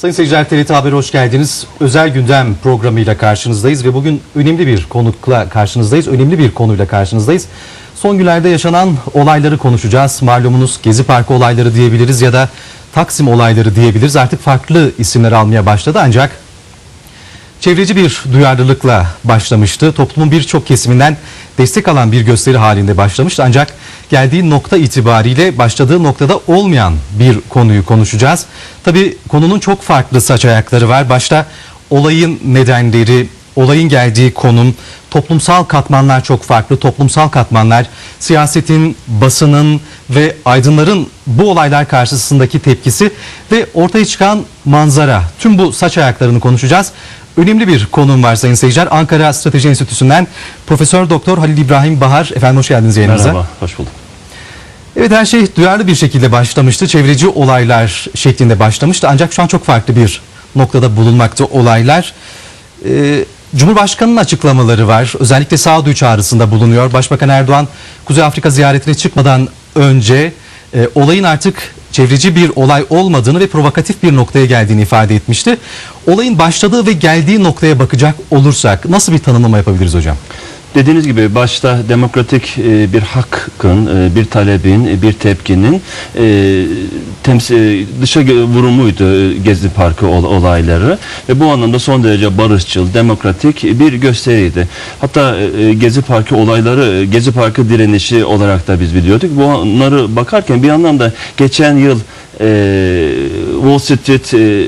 Sayın seyirciler TRT Haber hoş geldiniz. Özel gündem programıyla karşınızdayız ve bugün önemli bir konukla karşınızdayız. Önemli bir konuyla karşınızdayız. Son günlerde yaşanan olayları konuşacağız. Malumunuz Gezi Parkı olayları diyebiliriz ya da Taksim olayları diyebiliriz. Artık farklı isimler almaya başladı ancak çevreci bir duyarlılıkla başlamıştı. Toplumun birçok kesiminden destek alan bir gösteri halinde başlamıştı. Ancak geldiği nokta itibariyle başladığı noktada olmayan bir konuyu konuşacağız. Tabii konunun çok farklı saç ayakları var. Başta olayın nedenleri, olayın geldiği konum, toplumsal katmanlar çok farklı. Toplumsal katmanlar, siyasetin, basının ve aydınların bu olaylar karşısındaki tepkisi ve ortaya çıkan manzara. Tüm bu saç ayaklarını konuşacağız. Önemli bir konum var sayın seyirciler. Ankara Strateji Enstitüsü'nden Profesör Doktor Halil İbrahim Bahar. Efendim hoş geldiniz yayınımıza. Merhaba, hoş bulduk. Evet her şey duyarlı bir şekilde başlamıştı. Çevreci olaylar şeklinde başlamıştı. Ancak şu an çok farklı bir noktada bulunmakta olaylar. Ee, Cumhurbaşkanı'nın açıklamaları var. Özellikle sağduyu çağrısında bulunuyor. Başbakan Erdoğan Kuzey Afrika ziyaretine çıkmadan önce e, olayın artık çevreci bir olay olmadığını ve provokatif bir noktaya geldiğini ifade etmişti. Olayın başladığı ve geldiği noktaya bakacak olursak nasıl bir tanımlama yapabiliriz hocam? Dediğiniz gibi başta demokratik e, bir hakkın, e, bir talebin, e, bir tepkinin dışa vurumuydu Gezi Parkı ol- olayları ve bu anlamda son derece barışçıl, demokratik bir gösteriydi. Hatta Gezi Parkı olayları, Gezi Parkı direnişi olarak da biz biliyorduk. Bunları bakarken bir anlamda geçen yıl e, Wall Street e, e,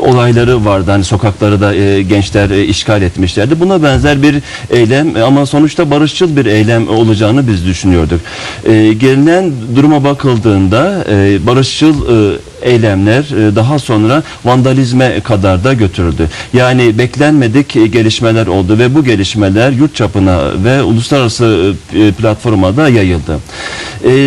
olayları vardı. Hani sokakları da e, gençler e, işgal etmişlerdi. Buna benzer bir eylem e, ama sonuçta barışçıl bir eylem olacağını biz düşünüyorduk. E, gelinen duruma bakıldığında e, barışçıl e, eylemler e, daha sonra vandalizme kadar da götürüldü. Yani beklenmedik e, gelişmeler oldu ve bu gelişmeler yurt çapına ve uluslararası e, platforma da yayıldı.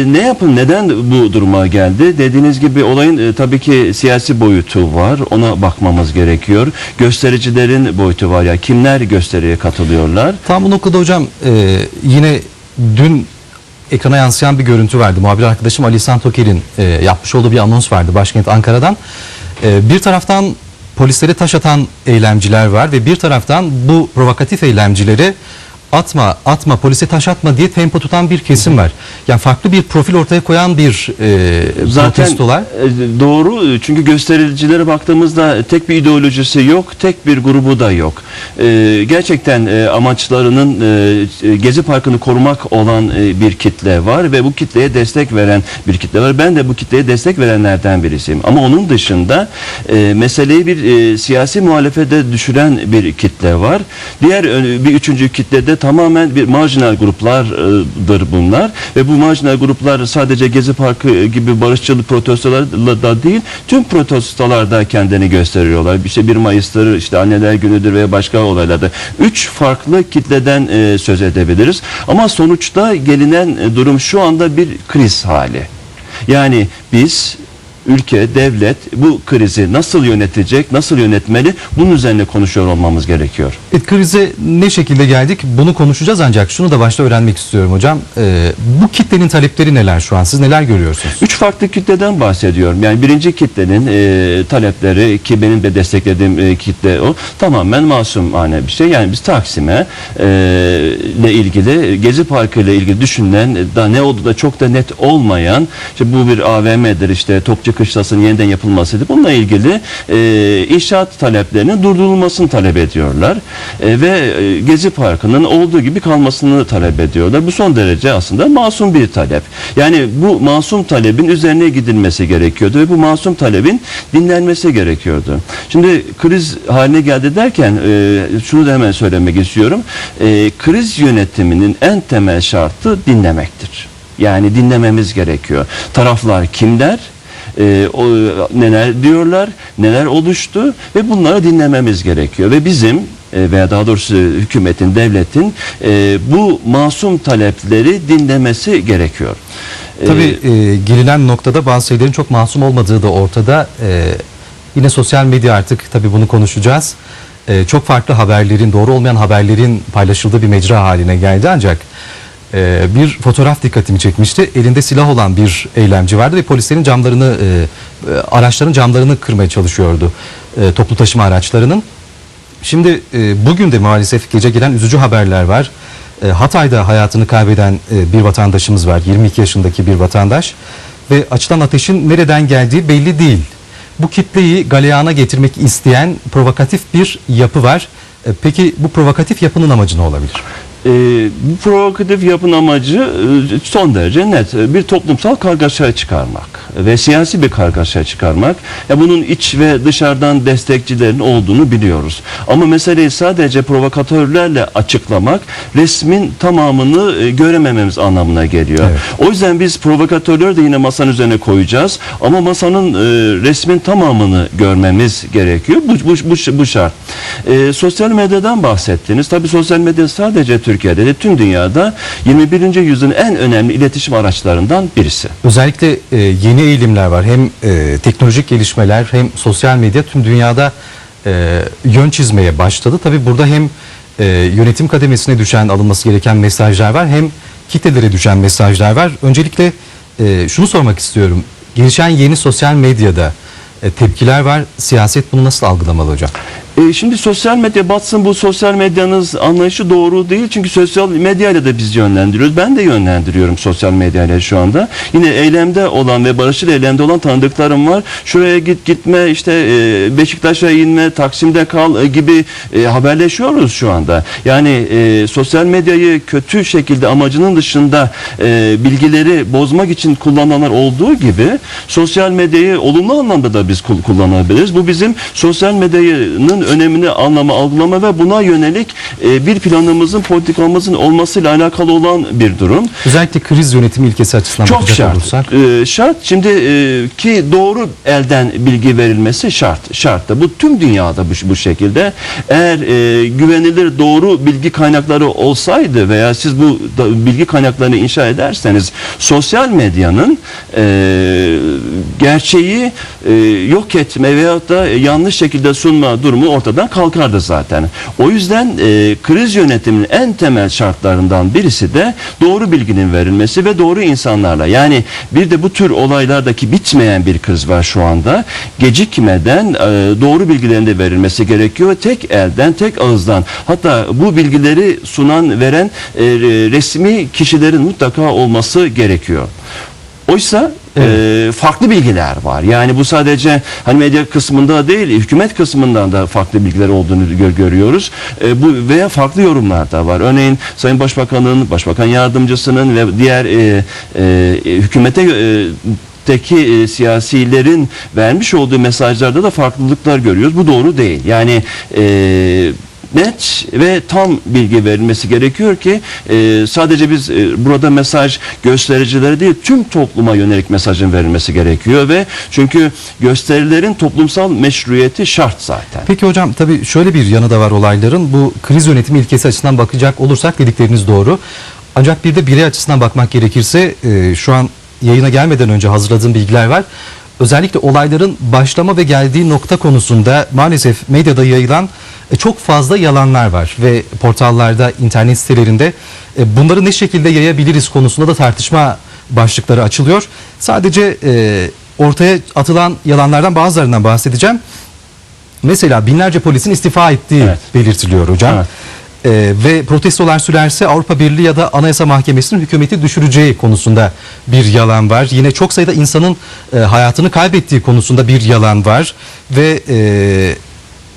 Ne yapın? Neden bu duruma geldi? Dediğiniz gibi olayın tabii ki siyasi boyutu var. Ona bakmamız gerekiyor. Göstericilerin boyutu var ya. Kimler gösteriye katılıyorlar? Tam bu noktada hocam yine dün ekrana yansıyan bir görüntü vardı. Muhabir arkadaşım Ali İhsan Toker'in e, yapmış olduğu bir anons vardı başkent Ankara'dan. E, bir taraftan polislere taş atan eylemciler var ve bir taraftan bu provokatif eylemcileri atma atma polise taş atma diye tempo tutan bir kesim var. Yani farklı bir profil ortaya koyan bir e, Zaten protestolar. e, doğru çünkü göstericilere baktığımızda tek bir ideolojisi yok, tek bir grubu da yok. E, gerçekten e, amaçlarının e, e, Gezi Parkı'nı korumak olan e, bir kitle var ve bu kitleye destek veren bir kitle var. Ben de bu kitleye destek verenlerden birisiyim. Ama onun dışında e, meseleyi bir e, siyasi muhalefete düşüren bir kitle var. Diğer ö- bir üçüncü kitlede tamamen bir marjinal gruplardır bunlar ve bu marjinal gruplar sadece Gezi Parkı gibi barışçıl protestolarla da değil tüm protestolarda kendini gösteriyorlar. İşte 1 Mayıs'tır, işte Anneler Günü'dür veya başka olaylarda. Üç farklı kitleden e, söz edebiliriz. Ama sonuçta gelinen e, durum şu anda bir kriz hali. Yani biz ülke, devlet bu krizi nasıl yönetecek, nasıl yönetmeli bunun üzerine konuşuyor olmamız gerekiyor. Evet, krize ne şekilde geldik bunu konuşacağız ancak şunu da başta öğrenmek istiyorum hocam. E, bu kitlenin talepleri neler şu an? Siz neler görüyorsunuz? Üç farklı kitleden bahsediyorum. Yani birinci kitlenin e, talepleri ki benim de desteklediğim e, kitle o tamamen masumane bir şey. Yani biz Taksim'e e, ile ilgili Gezi Parkı ile ilgili düşünülen e, da ne oldu da çok da net olmayan işte bu bir AVM'dir işte Topçu Kışlası'nın yeniden yapılmasıydı. Bununla ilgili e, inşaat taleplerinin durdurulmasını talep ediyorlar. E, ve e, Gezi Parkı'nın olduğu gibi kalmasını talep ediyorlar. Bu son derece aslında masum bir talep. Yani bu masum talebin üzerine gidilmesi gerekiyordu ve bu masum talebin dinlenmesi gerekiyordu. Şimdi kriz haline geldi derken e, şunu da hemen söylemek istiyorum. E, kriz yönetiminin en temel şartı dinlemektir. Yani dinlememiz gerekiyor. Taraflar kimler? E, o, neler diyorlar, neler oluştu ve bunları dinlememiz gerekiyor. Ve bizim e, veya daha doğrusu hükümetin, devletin e, bu masum talepleri dinlemesi gerekiyor. E, Tabii e, gelinen noktada bazı şeylerin çok masum olmadığı da ortada. E, yine sosyal medya artık tabii bunu konuşacağız. E, çok farklı haberlerin, doğru olmayan haberlerin paylaşıldığı bir mecra haline geldi ancak e, bir fotoğraf dikkatimi çekmişti. Elinde silah olan bir eylemci vardı ve polislerin camlarını, e, e, araçların camlarını kırmaya çalışıyordu. E, toplu taşıma araçlarının. Şimdi e, bugün de maalesef gece gelen üzücü haberler var. E, Hatay'da hayatını kaybeden e, bir vatandaşımız var. 22 yaşındaki bir vatandaş. Ve açılan ateşin nereden geldiği belli değil. Bu kitleyi galeyana getirmek isteyen provokatif bir yapı var. E, peki bu provokatif yapının amacı ne olabilir? Ee, bu provokatif yapın amacı e, son derece net. E, Bir toplumsal kargaşa çıkarmak ve siyasi bir kargaşa çıkarmak. Ya bunun iç ve dışarıdan destekçilerin olduğunu biliyoruz. Ama meseleyi sadece provokatörlerle açıklamak resmin tamamını e, göremememiz anlamına geliyor. Evet. O yüzden biz provokatörleri de yine masanın üzerine koyacağız. Ama masanın e, resmin tamamını görmemiz gerekiyor. Bu, bu, bu, bu şart. E, sosyal medyadan bahsettiniz. Tabii sosyal medya sadece Türkiye'de de tüm dünyada 21. yüzyılın en önemli iletişim araçlarından birisi. Özellikle e, yeni eğilimler var. Hem e, teknolojik gelişmeler hem sosyal medya tüm dünyada e, yön çizmeye başladı. Tabii burada hem e, yönetim kademesine düşen alınması gereken mesajlar var hem kitlelere düşen mesajlar var. Öncelikle e, şunu sormak istiyorum. Gelişen yeni sosyal medyada e, tepkiler var. Siyaset bunu nasıl algılamalı hocam? E, şimdi sosyal medya batsın bu sosyal medyanız anlayışı doğru değil. Çünkü sosyal medyayla da biz yönlendiriyoruz. Ben de yönlendiriyorum sosyal medyayla şu anda. Yine eylemde olan ve barışçıl eylemde olan tanıdıklarım var. Şuraya git gitme işte e, Beşiktaş'a inme Taksim'de kal e, gibi e, haberleşiyoruz şu anda. Yani e, sosyal medyayı kötü şekilde amacının dışında e, bilgileri bozmak için kullananlar olduğu gibi sosyal medyayı olumlu anlamda da biz kul- kullanabiliriz. Bu bizim sosyal medyanın önemini anlama, algılama ve buna yönelik e, bir planımızın, politikamızın olmasıyla alakalı olan bir durum. Özellikle kriz yönetimi ilkesi açısından Çok şart. olursak. Ee, şart. Şimdi e, ki doğru elden bilgi verilmesi şart. Şart da bu tüm dünyada bu, bu şekilde. Eğer e, güvenilir doğru bilgi kaynakları olsaydı veya siz bu da, bilgi kaynaklarını inşa ederseniz sosyal medyanın e, gerçeği e, yok etme veyahut da yanlış şekilde sunma durumu ortadan kalkardı zaten. O yüzden e, kriz yönetiminin en temel şartlarından birisi de doğru bilginin verilmesi ve doğru insanlarla. Yani bir de bu tür olaylardaki bitmeyen bir kriz var şu anda. Gecikmeden e, doğru bilgilerin de verilmesi gerekiyor. Tek elden, tek ağızdan. Hatta bu bilgileri sunan, veren e, resmi kişilerin mutlaka olması gerekiyor. Oysa e, farklı bilgiler var. Yani bu sadece hani medya kısmında değil, hükümet kısmından da farklı bilgiler olduğunu gör- görüyoruz. E, bu veya farklı yorumlar da var. Örneğin Sayın Başbakan'ın, Başbakan Yardımcısının ve diğer e, e, hükümete e, teki e, siyasilerin vermiş olduğu mesajlarda da farklılıklar görüyoruz. Bu doğru değil. Yani e, net ve tam bilgi verilmesi gerekiyor ki e, sadece biz e, burada mesaj göstericilere değil tüm topluma yönelik mesajın verilmesi gerekiyor ve çünkü gösterilerin toplumsal meşruiyeti şart zaten. Peki hocam tabii şöyle bir yanı da var olayların. Bu kriz yönetimi ilkesi açısından bakacak olursak dedikleriniz doğru. Ancak bir de birey açısından bakmak gerekirse e, şu an yayına gelmeden önce hazırladığım bilgiler var. Özellikle olayların başlama ve geldiği nokta konusunda maalesef medyada yayılan e, çok fazla yalanlar var ve portallarda, internet sitelerinde e, bunları ne şekilde yayabiliriz konusunda da tartışma başlıkları açılıyor. Sadece e, ortaya atılan yalanlardan bazılarından bahsedeceğim. Mesela binlerce polisin istifa ettiği Evet. belirtiliyor hocam. Evet. Ee, ve protestolar sürerse Avrupa Birliği ya da Anayasa Mahkemesi'nin hükümeti düşüreceği konusunda bir yalan var. Yine çok sayıda insanın e, hayatını kaybettiği konusunda bir yalan var ve e,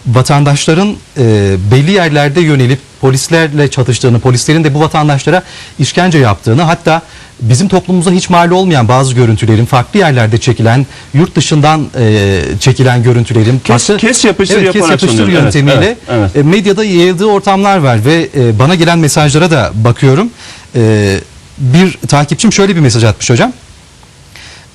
vatandaşların e, belli yerlerde yönelip polislerle çatıştığını, polislerin de bu vatandaşlara işkence yaptığını, hatta bizim toplumumuza hiç mal olmayan bazı görüntülerin farklı yerlerde çekilen, yurt dışından e, çekilen görüntülerin Kes- farklı- kes yapıştır evet, kes yapıştır sunuyor. Evet, yöntemiyle evet, evet. e, medyada yayıldığı ortamlar var ve e, bana gelen mesajlara da bakıyorum. E, bir takipçim şöyle bir mesaj atmış hocam.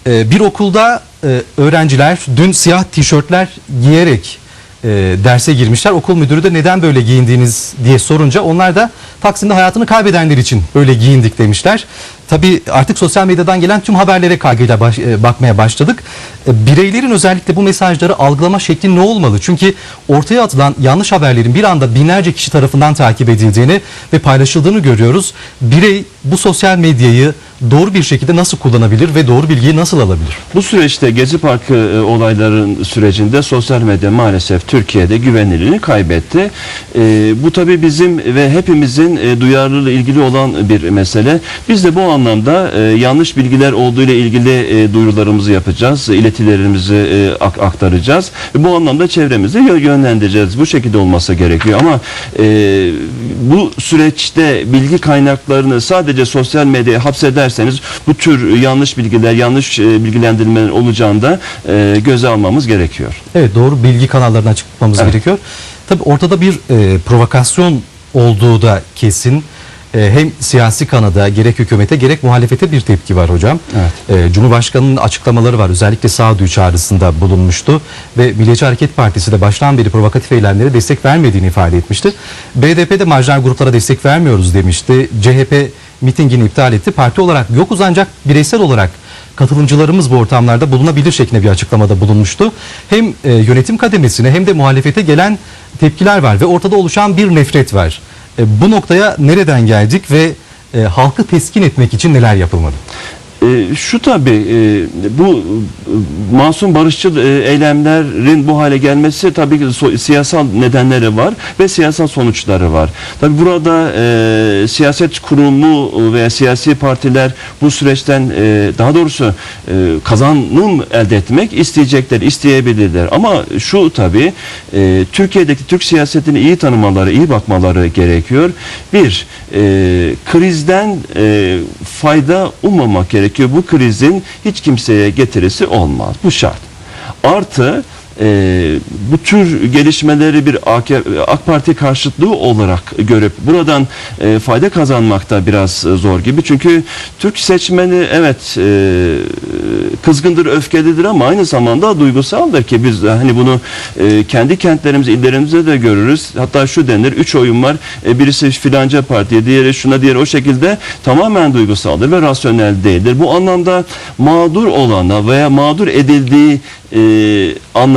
E, bir okulda e, öğrenciler dün siyah tişörtler giyerek e, derse girmişler. Okul müdürü de neden böyle giyindiğiniz diye sorunca onlar da Taksim'de hayatını kaybedenler için böyle giyindik demişler. Tabii artık sosyal medyadan gelen tüm haberlere kaygıyla baş- e, bakmaya başladık. E, bireylerin özellikle bu mesajları algılama şekli ne olmalı? Çünkü ortaya atılan yanlış haberlerin bir anda binlerce kişi tarafından takip edildiğini ve paylaşıldığını görüyoruz. Birey bu sosyal medyayı doğru bir şekilde nasıl kullanabilir ve doğru bilgiyi nasıl alabilir? Bu süreçte Gezi Parkı e, olayların sürecinde sosyal medya maalesef Türkiye'de güvenilirliğini kaybetti. E, bu tabii bizim ve hepimizin e, duyarlılığı ilgili olan bir mesele. Biz de bu anlamda e, yanlış bilgiler olduğu ile ilgili e, duyurularımızı yapacağız, iletilerimizi e, ak- aktaracağız. Ve bu anlamda çevremizi yö- yönlendireceğiz. Bu şekilde olması gerekiyor ama e, bu süreçte bilgi kaynaklarını sadece sosyal medyaya hapsederseniz bu tür yanlış bilgiler, yanlış e, bilgilendirmeler olacağını da e, göze almamız gerekiyor. Evet doğru bilgi kanallarına çıkmamız Evet. gerekiyor. Tabii ortada bir e, provokasyon olduğu da kesin. E, hem siyasi kanada gerek hükümete gerek muhalefete bir tepki var hocam. E, Cumhurbaşkanı'nın açıklamaları var. Özellikle sağduyu çağrısında bulunmuştu. Ve Milliyetçi Hareket Partisi de baştan beri provokatif eylemlere destek vermediğini ifade etmişti. BDP de marjinal gruplara destek vermiyoruz demişti. CHP mitingini iptal etti. Parti olarak yokuz ancak bireysel olarak katılımcılarımız bu ortamlarda bulunabilir şeklinde bir açıklamada bulunmuştu. Hem e, yönetim kademesine hem de muhalefete gelen tepkiler var ve ortada oluşan bir nefret var. E, bu noktaya nereden geldik ve e, halkı teskin etmek için neler yapılmalı? E, şu tabii e, bu masum barışçıl e, eylemlerin bu hale gelmesi tabii ki so- siyasal nedenleri var ve siyasal sonuçları var. Tabii burada e, siyaset kurumu veya siyasi partiler bu süreçten e, daha doğrusu e, kazanım elde etmek isteyecekler, isteyebilirler. Ama şu tabii e, Türkiye'deki Türk siyasetini iyi tanımaları, iyi bakmaları gerekiyor. Bir, e, krizden e, fayda ummamak gerekiyor. Bu krizin hiç kimseye getirisi olmaz. Bu şart. Artı e, bu tür gelişmeleri bir AK, AK Parti karşıtlığı olarak görüp buradan e, fayda kazanmak da biraz e, zor gibi. Çünkü Türk seçmeni evet e, kızgındır, öfkelidir ama aynı zamanda duygusaldır ki biz hani bunu e, kendi kentlerimiz, illerimizde de görürüz. Hatta şu denir, üç oyun var. E, birisi filanca partiye, diğeri şuna, diğeri o şekilde tamamen duygusaldır ve rasyonel değildir. Bu anlamda mağdur olana veya mağdur edildiği e,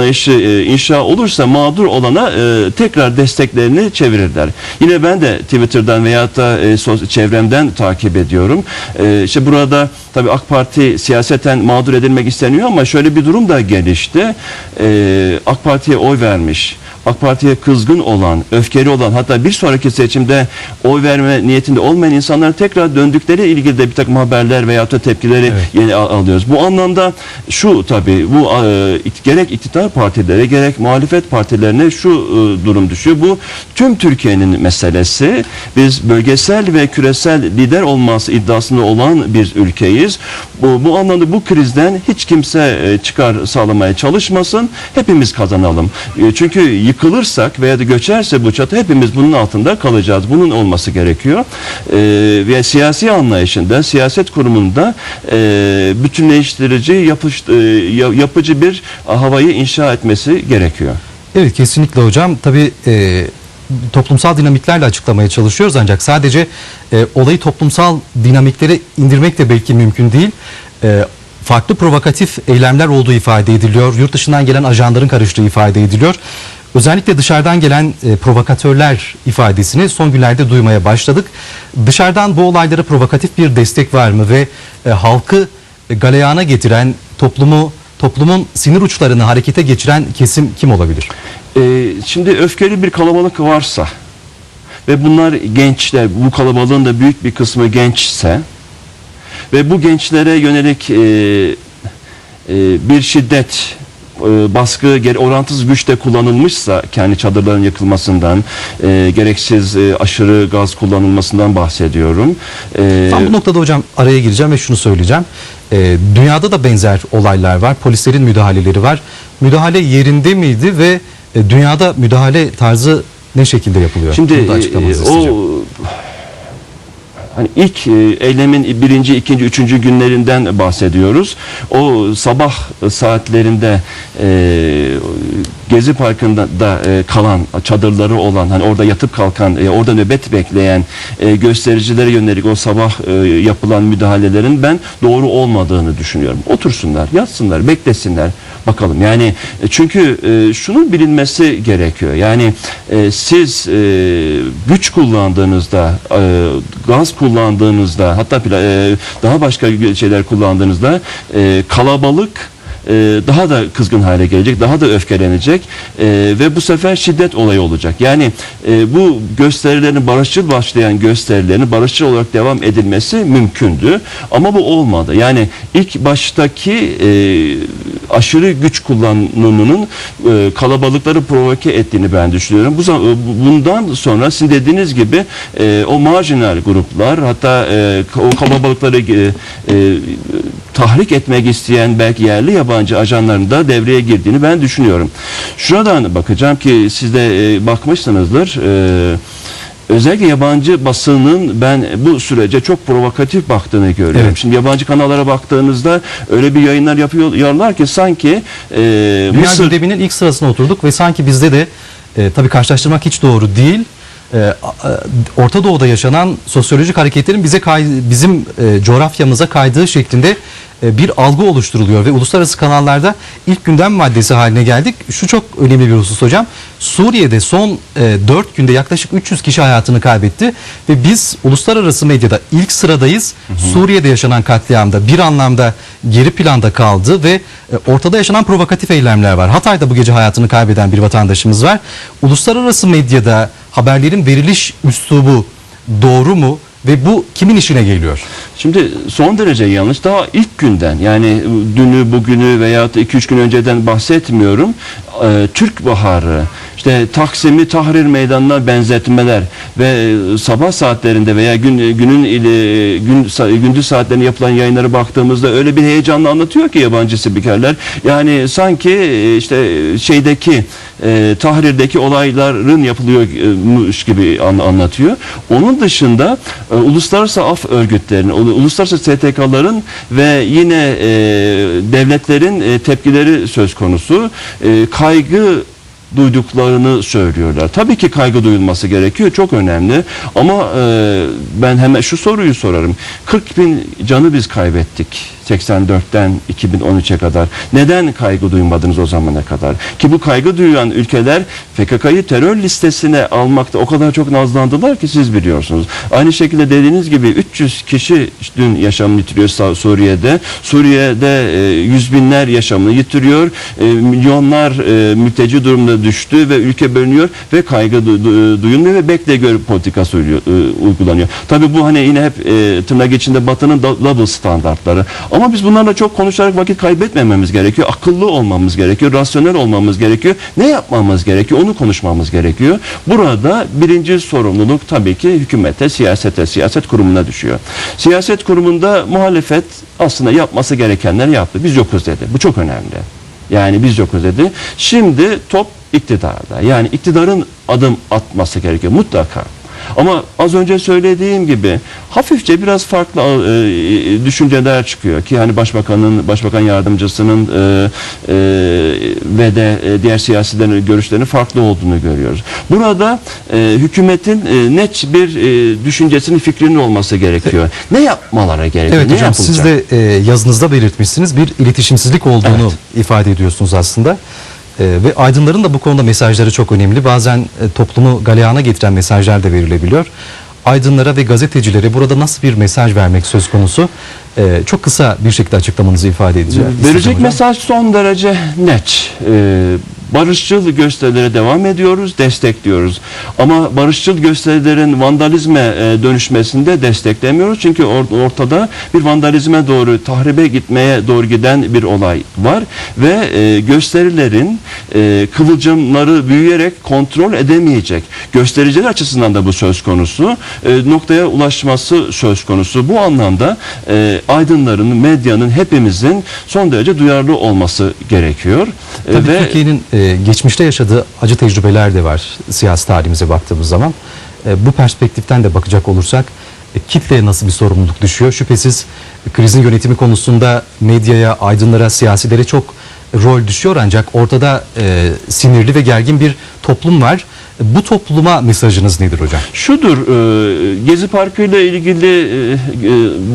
anlayışı e, inşa olursa mağdur olana e, tekrar desteklerini çevirirler. Yine ben de Twitter'dan veyahut da e, sos- çevremden takip ediyorum. E, işte burada tabii AK Parti siyaseten mağdur edilmek isteniyor ama şöyle bir durum da gelişti. E, AK Parti'ye oy vermiş. AK Parti'ye kızgın olan, öfkeli olan hatta bir sonraki seçimde oy verme niyetinde olmayan insanların tekrar döndükleri ilgili de bir takım haberler veyahut da tepkileri Evet. yeni al- alıyoruz. Bu anlamda şu tabii bu e, gerek iktidar partilere gerek muhalefet partilerine şu e, durum düşüyor. Bu tüm Türkiye'nin meselesi. Biz bölgesel ve küresel lider olması iddiasında olan bir ülkeyiz. Bu, bu anlamda bu krizden hiç kimse e, çıkar sağlamaya çalışmasın. Hepimiz kazanalım. E, çünkü yıkılırsak veya da göçerse bu çatı hepimiz bunun altında kalacağız. Bunun olması gerekiyor. E, ve siyasi anlayışında, siyaset kurumunda e, bütünleştirici, yapış, e, ya- yapıcı bir havayı inşa etmesi gerekiyor. Evet kesinlikle hocam. Tabii e, toplumsal dinamiklerle açıklamaya çalışıyoruz ancak sadece e, olayı toplumsal dinamiklere indirmek de belki mümkün değil. E, farklı provokatif eylemler olduğu ifade ediliyor. Yurt dışından gelen ajanların karıştığı ifade ediliyor. Özellikle dışarıdan gelen e, provokatörler ifadesini son günlerde duymaya başladık. Dışarıdan bu olaylara provokatif bir destek var mı ve e, halkı e, galeyana getiren toplumu toplumun sinir uçlarını harekete geçiren kesim kim olabilir? Ee, şimdi öfkeli bir kalabalık varsa ve bunlar gençler, bu kalabalığın da büyük bir kısmı gençse ve bu gençlere yönelik e, e, bir şiddet e, baskı orantısız güçte kullanılmışsa kendi çadırların yıkılmasından e, gereksiz e, aşırı gaz kullanılmasından bahsediyorum. E, Tam bu noktada hocam araya gireceğim ve şunu söyleyeceğim. Ee, dünyada da benzer olaylar var. Polislerin müdahaleleri var. Müdahale yerinde miydi ve e, dünyada müdahale tarzı ne şekilde yapılıyor? Şimdi Bunu da açıklamanızı e, isteyeceğim. Hani ilk e, eylemin birinci, ikinci, üçüncü günlerinden bahsediyoruz. O sabah saatlerinde e, Gezi Parkı'nda da e, kalan çadırları olan hani orada yatıp kalkan e, orada nöbet bekleyen e, göstericilere yönelik o sabah e, yapılan müdahalelerin ben doğru olmadığını düşünüyorum. Otursunlar, yatsınlar, beklesinler bakalım. Yani e, çünkü e, şunun bilinmesi gerekiyor. Yani e, siz e, güç kullandığınızda, e, gaz kullandığınızda, hatta e, daha başka şeyler kullandığınızda e, kalabalık e, daha da kızgın hale gelecek, daha da öfkelenecek e, ve bu sefer şiddet olayı olacak. Yani e, bu gösterilerin barışçıl başlayan gösterilerin barışçıl olarak devam edilmesi mümkündü ama bu olmadı. Yani ilk baştaki e, aşırı güç kullanımının e, kalabalıkları provoke ettiğini ben düşünüyorum. Bu bundan sonra sizin dediğiniz gibi e, o marjinal gruplar hatta e, o kalabalıkları e, e, tahrik etmek isteyen belki yerli yabancı ajanların da devreye girdiğini ben düşünüyorum. Şuradan bakacağım ki siz de e, bakmışsınızdır. E, özellikle yabancı basının ben bu sürece çok provokatif baktığını görüyorum. Evet. Şimdi yabancı kanallara baktığınızda öyle bir yayınlar yapıyorlar ki sanki e, Dünya Mısır gündeminin ilk sırasına oturduk ve sanki bizde de e, tabii karşılaştırmak hiç doğru değil. E, Orta Doğu'da yaşanan sosyolojik hareketlerin bize kay- bizim e, coğrafyamıza kaydığı şeklinde bir algı oluşturuluyor ve uluslararası kanallarda ilk gündem maddesi haline geldik. Şu çok önemli bir husus hocam. Suriye'de son e, 4 günde yaklaşık 300 kişi hayatını kaybetti ve biz uluslararası medyada ilk sıradayız. Suriye'de yaşanan katliamda bir anlamda geri planda kaldı ve e, ortada yaşanan provokatif eylemler var. Hatay'da bu gece hayatını kaybeden bir vatandaşımız var. Uluslararası medyada haberlerin veriliş üslubu doğru mu ve bu kimin işine geliyor? Şimdi son derece yanlış. Daha ilk günden yani dünü, bugünü veya 2-3 gün önceden bahsetmiyorum. Ee, Türk Baharı, işte Taksim'i Tahrir Meydanı'na benzetmeler ve e, sabah saatlerinde veya gün günün ile gün gündüz saatlerinde yapılan yayınlara baktığımızda öyle bir heyecanla anlatıyor ki yabancı spikerler. Yani sanki e, işte şeydeki e, Tahrir'deki olayların yapılıyormuş gibi an- anlatıyor. Onun dışında e, uluslararası af örgütlerinin, ulu- uluslararası STK'ların ve yine e, devletlerin e, tepkileri söz konusu. E, kaygı duyduklarını söylüyorlar. Tabii ki kaygı duyulması gerekiyor. Çok önemli. Ama e, ben hemen şu soruyu sorarım. 40 bin canı biz kaybettik. 84'ten 2013'e kadar. Neden kaygı duymadınız o zamana kadar? Ki bu kaygı duyan ülkeler PKK'yı terör listesine almakta o kadar çok nazlandılar ki siz biliyorsunuz. Aynı şekilde dediğiniz gibi 300 kişi dün yaşamını yitiriyor Suriye'de. Suriye'de e, yüz binler yaşamını yitiriyor. E, milyonlar e, mülteci durumda düştü ve ülke bölünüyor ve kaygı du- du- duyulmuyor ve bekle gör politikası e, uygulanıyor. Tabii bu hani yine hep e, tırnak içinde batının double standartları. Ama biz bunlarla çok konuşarak vakit kaybetmememiz gerekiyor. Akıllı olmamız gerekiyor. Rasyonel olmamız gerekiyor. Ne yapmamız gerekiyor? Onu konuşmamız gerekiyor. Burada birinci sorumluluk tabii ki hükümete, siyasete, siyaset kurumuna düşüyor. Siyaset kurumunda muhalefet aslında yapması gerekenleri yaptı. Biz yokuz dedi. Bu çok önemli. Yani biz yokuz dedi. Şimdi top iktidarda. Yani iktidarın adım atması gerekiyor mutlaka. Ama az önce söylediğim gibi hafifçe biraz farklı e, düşünceler çıkıyor ki hani başbakanın, başbakan yardımcısının e, e, ve de e, diğer siyasilerin görüşlerinin farklı olduğunu görüyoruz. Burada e, hükümetin e, net bir e, düşüncesinin, fikrinin olması gerekiyor. Ne yapmaları gerekiyor? Evet ne hocam siz de e, yazınızda belirtmişsiniz bir iletişimsizlik olduğunu Evet. ifade ediyorsunuz aslında. E, ve aydınların da bu konuda mesajları çok önemli. Bazen e, toplumu galeyana getiren mesajlar da verilebiliyor. Aydınlara ve gazetecilere burada nasıl bir mesaj vermek söz konusu? E, çok kısa bir şekilde açıklamanızı ifade edeceğim. Verecek mesaj son derece net. Ee, barışçıl gösterilere devam ediyoruz, destekliyoruz. Ama barışçıl gösterilerin vandalizme e, dönüşmesinde desteklemiyoruz. Çünkü or- ortada bir vandalizme doğru, tahribe gitmeye doğru giden bir olay var. Ve e, gösterilerin e, kıvılcımları büyüyerek kontrol edemeyecek. Göstericiler açısından da bu söz konusu. E, noktaya ulaşması söz konusu. Bu anlamda e, aydınların, medyanın, hepimizin son derece duyarlı olması gerekiyor. E, Tabii ve Türkiye'nin e, geçmişte yaşadığı acı tecrübeler de var siyasi tarihimize baktığımız zaman. E, bu perspektiften de bakacak olursak e, kitleye nasıl bir sorumluluk düşüyor? Şüphesiz e, krizin yönetimi konusunda medyaya, aydınlara, siyasilere çok rol düşüyor ancak ortada e, sinirli ve gergin bir toplum var. Bu topluma mesajınız nedir hocam? Şudur, e, Gezi Parkı ile ilgili e, e,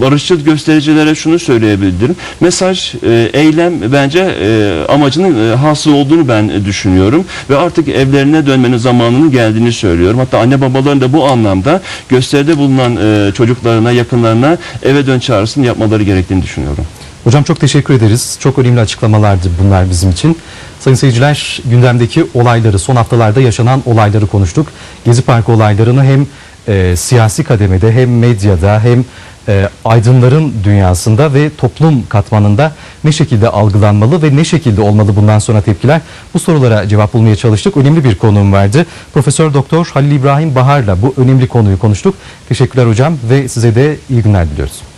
barışçıl göstericilere şunu söyleyebilirim. Mesaj, e, eylem bence e, amacının e, hasıl olduğunu ben düşünüyorum. Ve artık evlerine dönmenin zamanının geldiğini söylüyorum. Hatta anne babaların da bu anlamda gösteride bulunan e, çocuklarına, yakınlarına eve dön çağrısını yapmaları gerektiğini düşünüyorum. Hocam çok teşekkür ederiz. Çok önemli açıklamalardı bunlar bizim için. Sayın seyirciler gündemdeki olayları, son haftalarda yaşanan olayları konuştuk. Gezi Parkı olaylarını hem e, siyasi kademede hem medyada hem e, aydınların dünyasında ve toplum katmanında ne şekilde algılanmalı ve ne şekilde olmalı bundan sonra tepkiler? Bu sorulara cevap bulmaya çalıştık. Önemli bir konuğum vardı. Profesör Doktor Halil İbrahim Bahar'la bu önemli konuyu konuştuk. Teşekkürler hocam ve size de iyi günler diliyoruz.